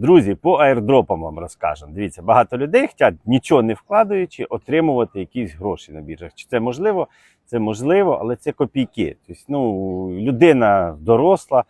Друзі, по аірдропам вам розкажемо. Дивіться, багато людей хочуть, нічого не вкладаючи, отримувати якісь гроші на біржах. Чи це можливо? Це можливо, але це копійки. Тобто, ну, людина доросла,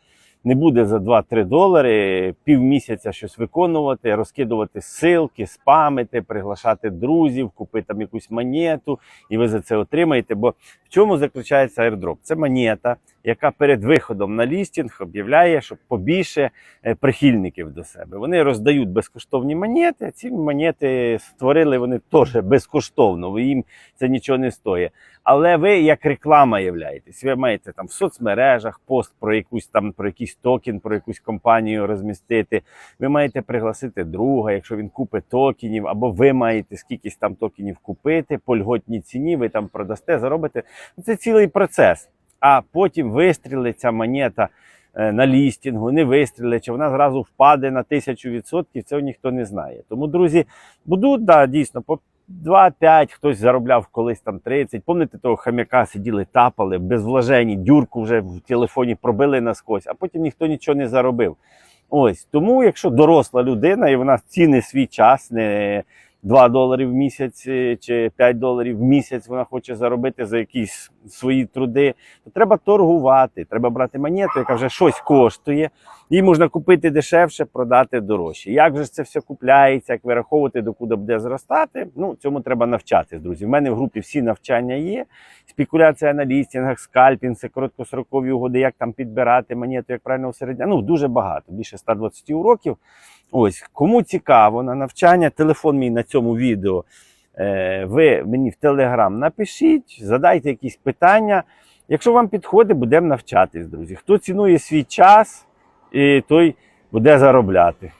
не буде за 2-3 долари півмісяця щось виконувати, розкидувати ссылки, спамити, приглашати друзів, купити там якусь монету, і ви за це отримаєте. Бо в чому заключається airdrop? Це монета, яка перед виходом на лістінг об'являє, щоб побільше е, прихильників до себе. Вони роздають безкоштовні монети. Ці монети створили вони теж безкоштовно, їм це нічого не стоїть. Але ви як реклама являєтесь. Ви маєте там в соцмережах пост про якусь там про якийсь токен, про якусь компанію розмістити. Ви маєте пригласити друга, якщо він купить токенів, або ви маєте скількись там токенів купити по льготній ціні, ви там продасте, заробите. Це цілий процес. А потім вистрілить ця монета е, на лістінгу, не вистрілить, чи вона зразу впаде на тисячу відсотків, цього ніхто не знає. Тому, друзі, будуть да, дійсно 2-5, хтось заробляв колись там 30. Помните того хам'яка сиділи, тапали без вложені, дюрку вже в телефоні пробили наскось, а потім ніхто нічого не заробив. Ось тому, якщо доросла людина і вона ціни свій час, не 2 долари в місяць е, чи 5 доларів в місяць вона хоче заробити за якісь свої труди, то треба торгувати, треба брати монету, яка вже щось коштує. Її можна купити дешевше, продати дорожче. Як же це все купляється, як вираховувати, докуди буде зростати? Ну, цьому треба навчатись, друзі. В мене в групі всі навчання є. Спекуляція на лістінгах, скальпінг, це короткострокові угоди, як там підбирати монету, як правильно усередня. Ну, дуже багато, більше 120 уроків. Ось, кому цікаво на навчання, телефон мій на цьому відео. Е, ви мені в Телеграм напишіть, задайте якісь питання. Якщо вам підходить, будемо навчатись, друзі. Хто цінує свій час, той буде заробляти.